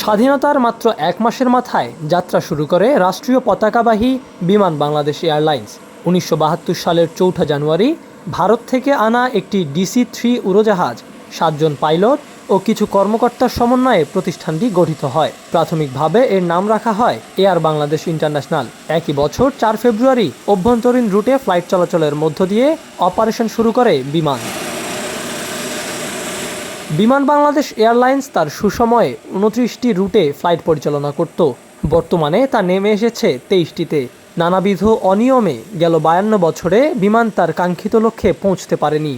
স্বাধীনতার মাত্র এক মাসের মাথায় যাত্রা শুরু করে রাষ্ট্রীয় পতাকাবাহী বিমান বাংলাদেশ এয়ারলাইন্স। উনিশশো বাহাত্তর সালের চৌঠা জানুয়ারি ভারত থেকে আনা একটি ডিসি থ্রি উড়োজাহাজ, সাতজন পাইলট ও কিছু কর্মকর্তার সমন্বয়ে প্রতিষ্ঠানটি গঠিত হয়। প্রাথমিকভাবে এর নাম রাখা হয় এয়ার বাংলাদেশ ইন্টারন্যাশনাল। একই বছর চার ফেব্রুয়ারি অভ্যন্তরীণ রুটে ফ্লাইট চলাচলের মধ্য দিয়ে অপারেশন শুরু করে বিমান। বিমান বাংলাদেশ এয়ারলাইন্স তার সুসময়ে উনত্রিশটি রুটে ফ্লাইট পরিচালনা করত। বর্তমানে তা নেমে এসেছে তেইশটিতে। নানাবিধ অনিয়মে গেল বায়ান্ন বছরে বিমান তার কাঙ্ক্ষিত লক্ষ্যে পৌঁছতে পারেনি।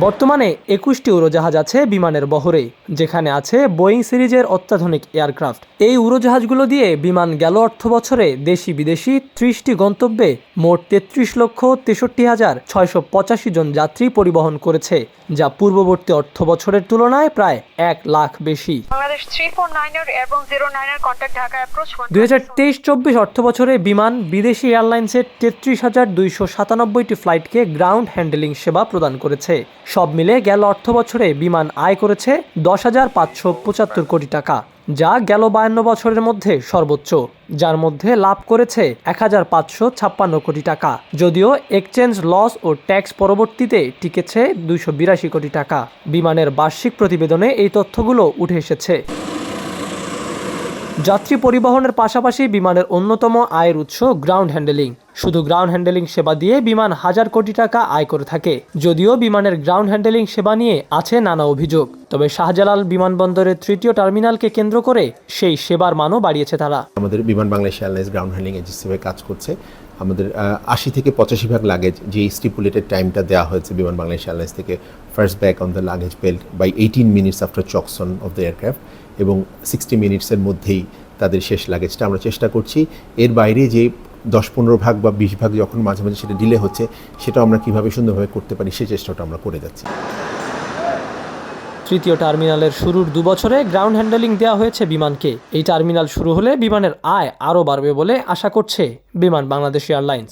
বর্তমানে একুশটি উড়োজাহাজ আছে বিমানের বহরে, যেখানে আছে বোয়িং সিরিজের অত্যাধুনিক এয়ারক্রাফট। এই উড়োজাহাজগুলো দিয়ে বিমান গেল অর্থ বছরে দেশি বিদেশি ত্রিশটি গন্তব্যে মোট তেত্রিশ লক্ষ তেষট্টি হাজার ছয়শো পঁচাশি জন যাত্রী পরিবহন করেছে, যা পূর্ববর্তী অর্থ বছরের তুলনায় প্রায় এক লাখ বেশি। বাংলাদেশ থ্রি ফোর নাইনের এবং জিরো নাইনের কন্ট্যাক্ট ঢাকা অ্যাপ্রোচ দুই হাজার তেইশ চব্বিশ অর্থ বছরে বিমান বিদেশি এয়ারলাইন্সের তেত্রিশ হাজার দুইশো সাতানব্বইটি ফ্লাইটকে গ্রাউন্ড হ্যান্ডেলিং সেবা প্রদান করেছে। সব মিলে গেল অর্থ বছরে বিমান আয় করেছে দশ হাজার পাঁচশো পঁচাত্তর কোটি টাকা। যা গেল বায়ান্ন বছরের মধ্যে সর্বোচ্চ, যার মধ্যে লাভ করেছে এক হাজার পাঁচশো ছাপ্পান্ন কোটি টাকা। যদিও এক্সচেঞ্জ লস ও ট্যাক্স পরবর্তীতে টিকেছে দুইশো বিরাশি কোটি টাকা। বিমানের বার্ষিক প্রতিবেদনে এই তথ্যগুলো উঠে এসেছে। যাত্রী পরিবহনের পাশাপাশি বিমানের অন্যতম আয়ের উৎস গ্রাউন্ড হ্যান্ডেলিং। শুধু গ্রাউন্ড হ্যান্ডেলিং সেবা দিয়ে বিমান হাজার কোটি টাকা আয় করে থাকে, যদিও বিমানের গ্রাউন্ড হ্যান্ডেলিং সেবা নিয়ে আছে নানা অভিযোগ। তবে শাহজালাল বিমানবন্দরের তৃতীয় টার্মিনালকে কেন্দ্র করে সেই সেবার মানও বাড়িয়েছে তারা। আমাদের Biman Bangladesh airlines ground handling agency কাজ করছে। আমাদের আশি থেকে পঁচাশি ভাগ লাগেজ যে স্টিপুলেটেড টাইমটা দেওয়া হয়েছে বিমান বাংলাদেশ এয়ারলাইন্স থেকে first bag on the luggage belt by eighteen minutes after chocks on of the aircraft এবং সিক্সটি মিনিটসের মধ্যেই তাদের শেষ লাগেজটা আমরা চেষ্টা করছি। এর বাইরে যে দশ পনেরো ভাগ বা বিশ ভাগ যখন মাঝে মাঝে সেটা ডিলে হচ্ছে সেটা আমরা কীভাবে সুন্দরভাবে করতে পারি সেই চেষ্টাটা আমরা করে যাচ্ছি। তৃতীয় টার্মিনালের শুরুর দু বছরে গ্রাউন্ড হ্যান্ডেলিং দেওয়া হয়েছে বিমানকে। এই টার্মিনাল শুরু হলে বিমানের আয় আরও বাড়বে বলে আশা করছে বিমান বাংলাদেশ এয়ারলাইন্স।